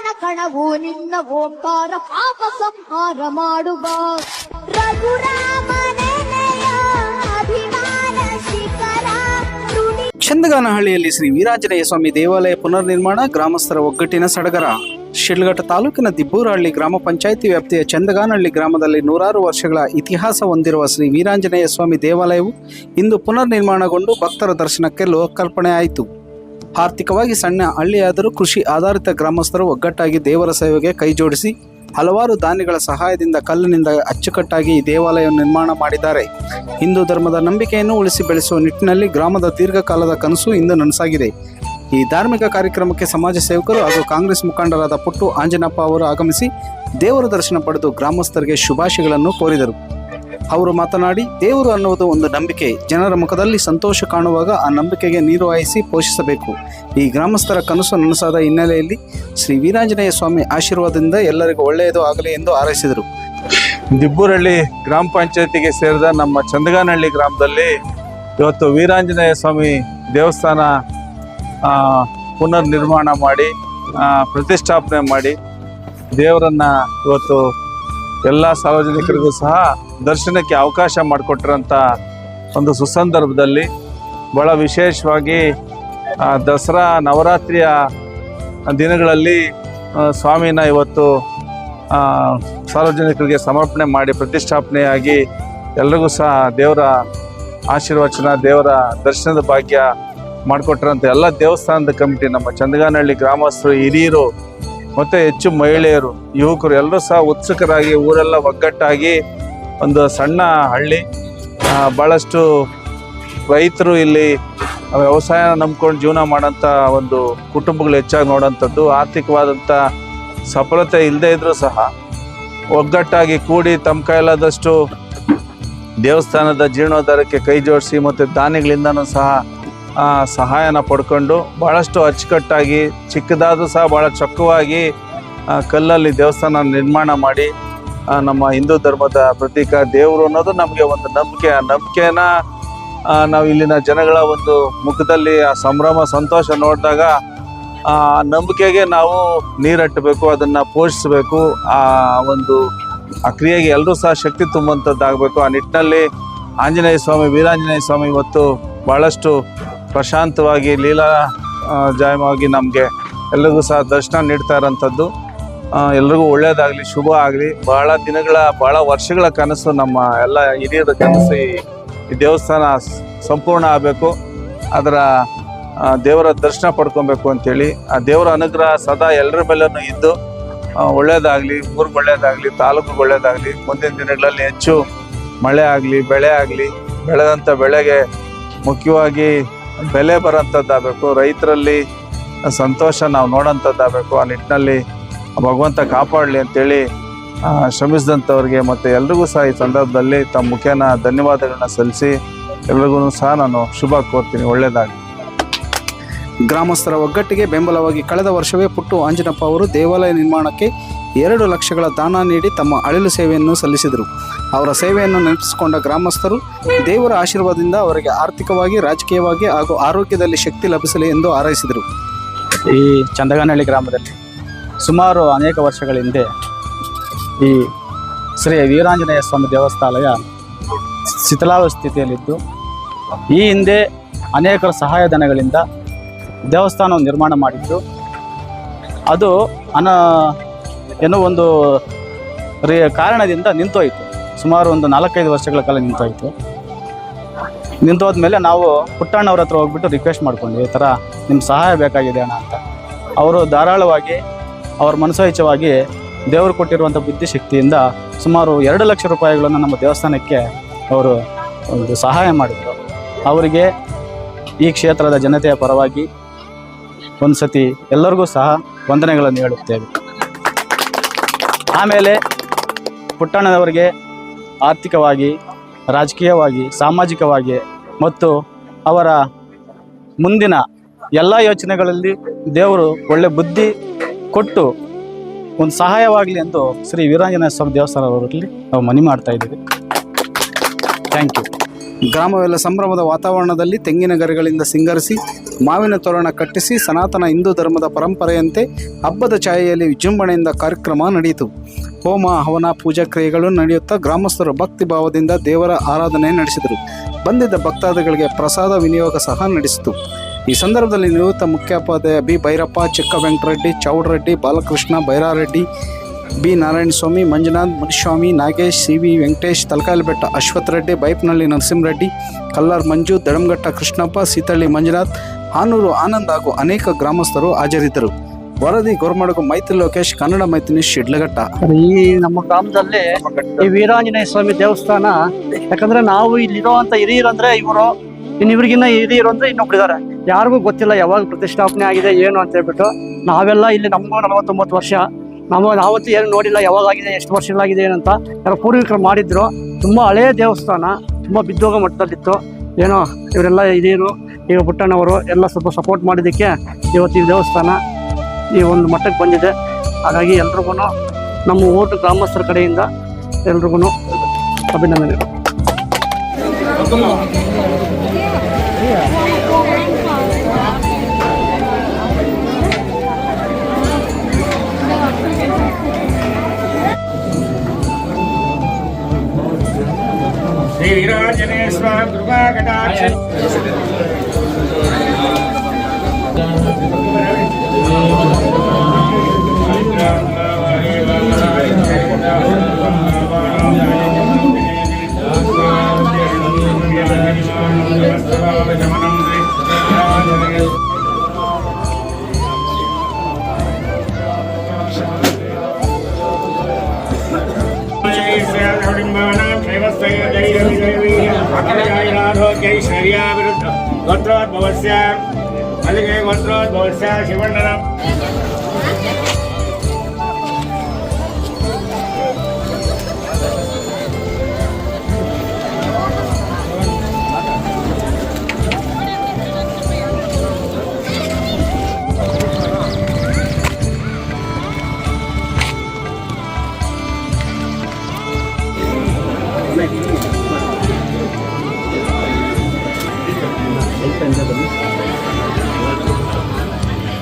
ಕಣ ಕಣವು ನಿನ್ನ ಓಂಕಾರ ಪಾಪ ಸಂಹಾರ ಮಾಡುವ. ಚಂದಗಾನಹಳ್ಳಿಯಲ್ಲಿ ಶ್ರೀ ವೀರಾಂಜನೇಯ ಸ್ವಾಮಿ ದೇವಾಲಯ ಪುನರ್ ನಿರ್ಮಾಣ ಗ್ರಾಮಸ್ಥರ ಒಗ್ಗಟ್ಟಿನ ಸಡಗರ. ಶಿಡ್ಲಘಟ್ಟ ತಾಲೂಕಿನ ದಿಬ್ಬೂರಹಳ್ಳಿ ಗ್ರಾಮ ಪಂಚಾಯಿತಿ ವ್ಯಾಪ್ತಿಯ ಚಂದಗಾನಹಳ್ಳಿ ಗ್ರಾಮದಲ್ಲಿ ನೂರಾರು ವರ್ಷಗಳ ಇತಿಹಾಸ ಹೊಂದಿರುವ ಶ್ರೀ ವೀರಾಂಜನೇಯ ಸ್ವಾಮಿ ದೇವಾಲಯವು ಇಂದು ಪುನರ್ ನಿರ್ಮಾಣಗೊಂಡು ಭಕ್ತರ ದರ್ಶನಕ್ಕೆ ಲೋಕಾರ್ಪಣೆ ಆಯಿತು. ಆರ್ಥಿಕವಾಗಿ ಸಣ್ಣ ಹಳ್ಳಿಯಾದರೂ ಕೃಷಿ ಆಧಾರಿತ ಗ್ರಾಮಸ್ಥರು ಒಗ್ಗಟ್ಟಾಗಿ ದೇವರ ಸೇವೆಗೆ ಕೈಜೋಡಿಸಿ ಹಲವಾರು ದಾನಿಗಳ ಸಹಾಯದಿಂದ ಕಲ್ಲಿನಿಂದ ಅಚ್ಚುಕಟ್ಟಾಗಿ ಈ ದೇವಾಲಯವನ್ನು ನಿರ್ಮಾಣ ಮಾಡಿದ್ದಾರೆ. ಹಿಂದೂ ಧರ್ಮದ ನಂಬಿಕೆಯನ್ನು ಉಳಿಸಿ ಬೆಳೆಸುವ ನಿಟ್ಟಿನಲ್ಲಿ ಗ್ರಾಮದ ದೀರ್ಘಕಾಲದ ಕನಸು ಇಂದು ನನಸಾಗಿದೆ. ಈ ಧಾರ್ಮಿಕ ಕಾರ್ಯಕ್ರಮಕ್ಕೆ ಸಮಾಜ ಸೇವಕರು ಹಾಗೂ ಕಾಂಗ್ರೆಸ್ ಮುಖಂಡರಾದ ಪುಟ್ಟು ಆಂಜನಪ್ಪ ಅವರು ಆಗಮಿಸಿ ದೇವರ ದರ್ಶನ ಪಡೆದು ಗ್ರಾಮಸ್ಥರಿಗೆ ಶುಭಾಶಯಗಳನ್ನು ಕೋರಿದರು. ಅವರು ಮಾತನಾಡಿ, ದೇವರು ಅನ್ನುವುದು ಒಂದು ನಂಬಿಕೆ. ಜನರ ಮುಖದಲ್ಲಿ ಸಂತೋಷ ಕಾಣುವಾಗ ಆ ನಂಬಿಕೆಗೆ ನೀರು ಹಾಯಿಸಿ ಪೋಷಿಸಬೇಕು. ಈ ಗ್ರಾಮಸ್ಥರ ಕನಸು ನನಸಾದ ಹಿನ್ನೆಲೆಯಲ್ಲಿ ಶ್ರೀ ವೀರಾಂಜನೇಯ ಸ್ವಾಮಿ ಆಶೀರ್ವಾದದಿಂದ ಎಲ್ಲರಿಗೂ ಒಳ್ಳೆಯದು ಆಗಲಿ ಎಂದು ಹಾರೈಸಿದರು. ದಿಬ್ಬೂರಹಳ್ಳಿ ಗ್ರಾಮ ಪಂಚಾಯತಿಗೆ ಸೇರಿದ ನಮ್ಮ ಚಂದಗಾನಹಳ್ಳಿ ಗ್ರಾಮದಲ್ಲಿ ಇವತ್ತು ವೀರಾಂಜನೇಯ ಸ್ವಾಮಿ ದೇವಸ್ಥಾನ ಪುನರ್ ನಿರ್ಮಾಣ ಮಾಡಿ ಪ್ರತಿಷ್ಠಾಪನೆ ಮಾಡಿ ದೇವರನ್ನ ಇವತ್ತು ಎಲ್ಲ ಸಾರ್ವಜನಿಕರಿಗೂ ಸಹ ದರ್ಶನಕ್ಕೆ ಅವಕಾಶ ಮಾಡಿಕೊಟ್ಟಿರೋಂಥ ಒಂದು ಸುಸಂದರ್ಭದಲ್ಲಿ ಬಹಳ ವಿಶೇಷವಾಗಿ ದಸರಾ ನವರಾತ್ರಿಯ ದಿನಗಳಲ್ಲಿ ಸ್ವಾಮಿನ ಇವತ್ತು ಸಾರ್ವಜನಿಕರಿಗೆ ಸಮರ್ಪಣೆ ಮಾಡಿ ಪ್ರತಿಷ್ಠಾಪನೆಯಾಗಿ ಎಲ್ರಿಗೂ ಸಹ ದೇವರ ಆಶೀರ್ವಚನ, ದೇವರ ದರ್ಶನದ ಭಾಗ್ಯ ಮಾಡಿಕೊಟ್ಟಿರೋಂಥ ಎಲ್ಲ ದೇವಸ್ಥಾನದ ಕಮಿಟಿ, ನಮ್ಮ ಚಂದಗಾನಹಳ್ಳಿ ಗ್ರಾಮಸ್ಥರು ಹಿರಿಯರು ಮತ್ತು ಹೆಚ್ಚು ಮಹಿಳೆಯರು, ಯುವಕರು ಎಲ್ಲರೂ ಸಹ ಉತ್ಸುಕರಾಗಿ, ಊರೆಲ್ಲ ಒಗ್ಗಟ್ಟಾಗಿ ಒಂದು ಸಣ್ಣ ಹಳ್ಳಿ. ಭಾಳಷ್ಟು ರೈತರು ಇಲ್ಲಿ ವ್ಯವಸಾಯ ನಂಬ್ಕೊಂಡು ಜೀವನ ಮಾಡೋಂಥ ಒಂದು ಕುಟುಂಬಗಳು ಹೆಚ್ಚಾಗಿ ನೋಡೋಂಥದ್ದು ಆರ್ಥಿಕವಾದಂಥ ಸಫಲತೆ ಇಲ್ಲದೆ ಇದ್ರೂ ಸಹ ಒಗ್ಗಟ್ಟಾಗಿ ಕೂಡಿ ತಮ್ಮ ಕೈಲಾದಷ್ಟು ದೇವಸ್ಥಾನದ ಜೀರ್ಣೋದ್ಧಾರಕ್ಕೆ ಕೈ ಜೋಡಿಸಿ ಮತ್ತು ದಾನಿಗಳಿಂದನೂ ಸಹ ಸಹಾಯನ ಪಡ್ಕೊಂಡು ಭಾಳಷ್ಟು ಅಚ್ಚುಕಟ್ಟಾಗಿ, ಚಿಕ್ಕದಾದರೂ ಸಹ ಭಾಳ ಚೊಕ್ಕವಾಗಿ ಕಲ್ಲಲ್ಲಿ ದೇವಸ್ಥಾನ ನಿರ್ಮಾಣ ಮಾಡಿ ನಮ್ಮ ಹಿಂದೂ ಧರ್ಮದ ಪ್ರತೀಕ ದೇವರು ಅನ್ನೋದು ನಮಗೆ ಒಂದು ನಂಬಿಕೆ. ಆ ನಂಬಿಕೆನ ನಾವು ಇಲ್ಲಿನ ಜನಗಳ ಒಂದು ಮುಖದಲ್ಲಿ, ಆ ಸಂಭ್ರಮ, ಸಂತೋಷ ನೋಡಿದಾಗ, ಆ, ನಂಬಿಕೆಗೆ ನಾವು ನೀರಟ್ಟಬೇಕು, ಅದನ್ನು ಪೋಷಿಸಬೇಕು, ಆ, ಒಂದು, ಆ ಕ್ರಿಯೆಗೆ ಎಲ್ಲರೂ ಸಹ ಶಕ್ತಿ ತುಂಬುವಂಥದ್ದಾಗಬೇಕು. ಆ ನಿಟ್ಟಿನಲ್ಲಿ ಆಂಜನೇಯ ಸ್ವಾಮಿ, ವೀರಾಂಜನೇಯ ಸ್ವಾಮಿ ಇವತ್ತು ಭಾಳಷ್ಟು ಪ್ರಶಾಂತವಾಗಿ, ಲೀಲಾ ಜಾಯವಾಗಿ ನಮಗೆ ಎಲ್ಲರಿಗೂ ಸಹ ದರ್ಶನ ನೀಡ್ತಾ ಇರೋಂಥದ್ದು. ಎಲ್ರಿಗೂ ಒಳ್ಳೆಯದಾಗಲಿ ಶುಭ ಆಗಲಿ. ಭಾಳ ದಿನಗಳ ಭಾಳ ವರ್ಷಗಳ ಕನಸು ನಮ್ಮ ಎಲ್ಲ ಹಿರಿಯರ ಕನಸು ಈ ದೇವಸ್ಥಾನ ಸಂಪೂರ್ಣ ಆಗಬೇಕು. ಅದರ ದೇವರ ದರ್ಶನ ಪಡ್ಕೊಬೇಕು ಅಂತೇಳಿ. ಆ, ದೇವರ ಅನುಗ್ರಹ ಸದಾ ಎಲ್ಲರ ಮೇಲೂ ಇದ್ದು ಒಳ್ಳೆಯದಾಗಲಿ ಊರಿಗೆ ಒಳ್ಳೆಯದಾಗಲಿ ತಾಲೂಕಿಗೆ ಒಳ್ಳೇದಾಗಲಿ, ಮುಂದಿನ ದಿನಗಳಲ್ಲಿ ಹೆಚ್ಚು ಮಳೆ ಆಗಲಿ, ಬೆಳೆ ಆಗಲಿ, ಬೆಳೆದಂಥ ಬೆಳೆಗೆ ಮುಖ್ಯವಾಗಿ ಬೆಲೆ ಬರೋಂಥದ್ದಾಗಬೇಕು ರೈತರಲ್ಲಿ ಸಂತೋಷ ನಾವು ನೋಡೋಂಥದ್ದಾಗಬೇಕು, ಆ ನಿಟ್ಟಿನಲ್ಲಿ ಭಗವಂತ ಕಾಪಾಡಲಿ ಅಂತೇಳಿ ಶ್ರಮಿಸಿದಂಥವ್ರಿಗೆ ಮತ್ತು ಎಲ್ರಿಗೂ ಸಹ ಈ ಸಂದರ್ಭದಲ್ಲಿ ತಮ್ಮ ಮುಖೇನ ಧನ್ಯವಾದಗಳನ್ನ ಸಲ್ಲಿಸಿ ಎಲ್ರಿಗೂ ಸಹ ನಾನು ಶುಭ ಕೋರ್ತೀನಿ. ಒಳ್ಳೆಯದಾಗಿ ಗ್ರಾಮಸ್ಥರ ಒಗ್ಗಟ್ಟಿಗೆ ಬೆಂಬಲವಾಗಿ ಕಳೆದ ವರ್ಷವೇ ಪುಟ್ಟು ಆಂಜನಪ್ಪ ಅವರು ದೇವಾಲಯ ನಿರ್ಮಾಣಕ್ಕೆ ಎರಡು ಲಕ್ಷಗಳ ದಾನ ನೀಡಿ ತಮ್ಮ ಅಳಿಲು ಸೇವೆಯನ್ನು ಸಲ್ಲಿಸಿದರು. ಅವರ ಸೇವೆಯನ್ನು ನೆನಪಿಸಿಕೊಂಡ ಗ್ರಾಮಸ್ಥರು, ದೇವರ ಆಶೀರ್ವಾದದಿಂದ ಅವರಿಗೆ ಆರ್ಥಿಕವಾಗಿ, ರಾಜಕೀಯವಾಗಿ ಹಾಗೂ ಆರೋಗ್ಯದಲ್ಲಿ ಶಕ್ತಿ ಲಭಿಸಲಿ ಎಂದು ಹಾರೈಸಿದರು. ಈ ಚಂದಗಾನಹಳ್ಳಿ ಗ್ರಾಮದಲ್ಲಿ ಸುಮಾರು ಅನೇಕ ವರ್ಷಗಳ ಹಿಂದೆ ಈ ಶ್ರೀ ವೀರಾಂಜನೇಯ ಸ್ವಾಮಿ ದೇವಸ್ಥಾನಯ ಶಿಥಿಲಾವಸ್ಥಿತಿಯಲ್ಲಿದ್ದು, ಈ ಹಿಂದೆ ಅನೇಕರ ಸಹಾಯಧನಗಳಿಂದ ದೇವಸ್ಥಾನವನ್ನು ನಿರ್ಮಾಣ ಮಾಡಿದ್ದು. ಅದು ಅನ ಏನೋ ಒಂದು ರೀ ಕಾರಣದಿಂದ ನಿಂತೋಯಿತು. ಸುಮಾರು ಒಂದು ನಾಲ್ಕೈದು ವರ್ಷಗಳ ಕಾಲ ನಿಂತೋಯಿತು. ನಿಂತೋದ್ಮೇಲೆ ನಾವು ಪುಟ್ಟಣ್ಣವ್ರ ಹತ್ರ ಹೋಗ್ಬಿಟ್ಟು ರಿಕ್ವೆಸ್ಟ್ ಮಾಡ್ಕೊಂಡ್ವಿ, ಈ ಥರ ನಿಮ್ಮ ಸಹಾಯ ಬೇಕಾಗಿದೆ ಅಣ್ಣ ಅಂತ. ಅವರು ಧಾರಾಳವಾಗಿ, ಅವ್ರ ಮನಸೋಹಿತವಾಗಿ ದೇವರು ಕೊಟ್ಟಿರುವಂಥ ಬುದ್ಧಿಶಕ್ತಿಯಿಂದ ಸುಮಾರು ಎರಡು ಲಕ್ಷ ರೂಪಾಯಿಗಳನ್ನು ನಮ್ಮ ದೇವಸ್ಥಾನಕ್ಕೆ ಅವರು ಒಂದು ಸಹಾಯ ಮಾಡಿದರು. ಅವರಿಗೆ ಈ ಕ್ಷೇತ್ರದ ಜನತೆಯ ಪರವಾಗಿ ಒಂದು ಸತಿ ಎಲ್ಲರಿಗೂ ಸಹ ವಂದನೆಗಳನ್ನು ಹೇಳುತ್ತೇವೆ. ಆಮೇಲೆ ಪುಟ್ಟಣ್ಣನವರಿಗೆ ಆರ್ಥಿಕವಾಗಿ, ರಾಜಕೀಯವಾಗಿ, ಸಾಮಾಜಿಕವಾಗಿ ಮತ್ತು ಅವರ ಮುಂದಿನ ಎಲ್ಲ ಯೋಚನೆಗಳಲ್ಲಿ ದೇವರು ಒಳ್ಳೆ ಬುದ್ಧಿ ಕೊಟ್ಟು ಒಂದು ಸಹಾಯವಾಗಲಿ ಎಂದು ಶ್ರೀ ವೀರಾಂಜನೇಯ ಸ್ವಾಮಿ ದೇವಸ್ಥಾನದವರಲ್ಲಿ ನಾವು ಮನವಿ ಮಾಡ್ತಾ ಇದ್ದೀವಿ. ಥ್ಯಾಂಕ್ ಯು ಗ್ರಾಮವೆಲ್ಲ ಸಂಭ್ರಮದ ವಾತಾವರಣದಲ್ಲಿ ತೆಂಗಿನ ಗರಿಗಳಿಂದ ಸಿಂಗರಿಸಿ, ಮಾವಿನ ತೋರಣ ಕಟ್ಟಿಸಿ, ಸನಾತನ ಹಿಂದೂ ಧರ್ಮದ ಪರಂಪರೆಯಂತೆ ಹಬ್ಬದ ಛಾಯೆಯಲ್ಲಿ ವಿಜೃಂಭಣೆಯಿಂದ ಕಾರ್ಯಕ್ರಮ ನಡೆಯಿತು. ಹೋಮ, ಹವನ, ಪೂಜಾ ಕ್ರಿಯೆಗಳು ನಡೆಯುತ್ತಾ ಗ್ರಾಮಸ್ಥರು ಭಕ್ತಿ ಭಾವದಿಂದ ದೇವರ ಆರಾಧನೆ ನಡೆಸಿದರು. ಬಂದಿದ್ದ ಭಕ್ತಾದಿಗಳಿಗೆ ಪ್ರಸಾದ ವಿನಿಯೋಗ ಸಹ ನಡೆಸಿತು. ಈ ಸಂದರ್ಭದಲ್ಲಿ ನಿವೃತ್ತ ಮುಖ್ಯೋಪಾಧ್ಯಾಯ B. Byrappa Chikka Venkatareddy Chowdareddy, Balakrishna, Byrareddy B Narayanaswamy Manjunath Muniswamy Nagesh, C V Venkatesh Talakayalabetta Ashwath Reddy Baipnalli Narasimhareddy Kallar Manju Dadangatta Krishnappa, Seethalli Manjunath, Hanur Anand ಹಾಗೂ ಅನೇಕ ಗ್ರಾಮಸ್ಥರು ಹಾಜರಿದ್ದರು. ವರದಿ ಗೋರ್ಮಡಗು ಮೈತ್ರಿ ಲೋಕೇಶ್, ಕನ್ನಡ ಮೈತ್ರಿ ಶಿಡ್ಲಘಟ್ಟ. ಈ ನಮ್ಮ ಗ್ರಾಮದಲ್ಲಿ ಈ ವೀರಾಂಜನೇಯ ಸ್ವಾಮಿ ದೇವಸ್ಥಾನ, ಯಾಕಂದ್ರೆ ನಾವು ಇಲ್ಲಿರುವಂತ ಹಿರಿಯರು ಅಂದ್ರೆ ಇವರು, ಇನ್ನು ಇವ್ರಿಗಿನ್ನ ಹಿರಿಯರು ಅಂದ್ರೆ ಇನ್ನೊಬ್ರಿದ್ದಾರೆ ಯಾರಿಗೂ ಗೊತ್ತಿಲ್ಲ ಯಾವಾಗ ಪ್ರತಿಷ್ಠಾಪನೆ ಆಗಿದೆ, ಏನು ಅಂತ ಹೇಳ್ಬಿಟ್ಟು, ನಾವೆಲ್ಲ ಇಲ್ಲಿ ನಮಗೂ ನಲವತ್ತೊಂಬತ್ತು ವರ್ಷ ನಾವು ನಾವತ್ತು ಏನು ನೋಡಿಲ್ಲ ಯಾವಾಗ ಆಗಿದೆ ಎಷ್ಟು ವರ್ಷಗಳಾಗಿದೆ ಏನಂತ ಯಾರು ಪೂರ್ವಿಕರು ಮಾಡಿದ್ರು. ತುಂಬ ಹಳೆಯ ದೇವಸ್ಥಾನ, ತುಂಬ ಬಿದ್ದೋಗ ಮಟ್ಟದಲ್ಲಿತ್ತು. ಏನೋ ಇವರೆಲ್ಲ ಹಿರಿಯರು ಈಗ ಪುಟ್ಟಣ್ಣವರು ಎಲ್ಲ ಸ್ವಲ್ಪ ಸಪೋರ್ಟ್ ಮಾಡಿದ್ದಕ್ಕೆ ಇವತ್ತು ಈ ದೇವಸ್ಥಾನ ಈ ಒಂದು ಮಟ್ಟಕ್ಕೆ ಬಂದಿದೆ. ಹಾಗಾಗಿ ಎಲ್ರಿಗೂ ನಮ್ಮ ಊರು ಗ್ರಾಮಸ್ಥರ ಕಡೆಯಿಂದ ಎಲ್ರಿಗೂ ಅಭಿನಂದನೆಗಳು. श्रीराजनेश्वर कृपाकटाक्ष Thank. गोत्रोद्भवस्य मल्लिके गोत्रोद्भवस्य शिवण्डनम्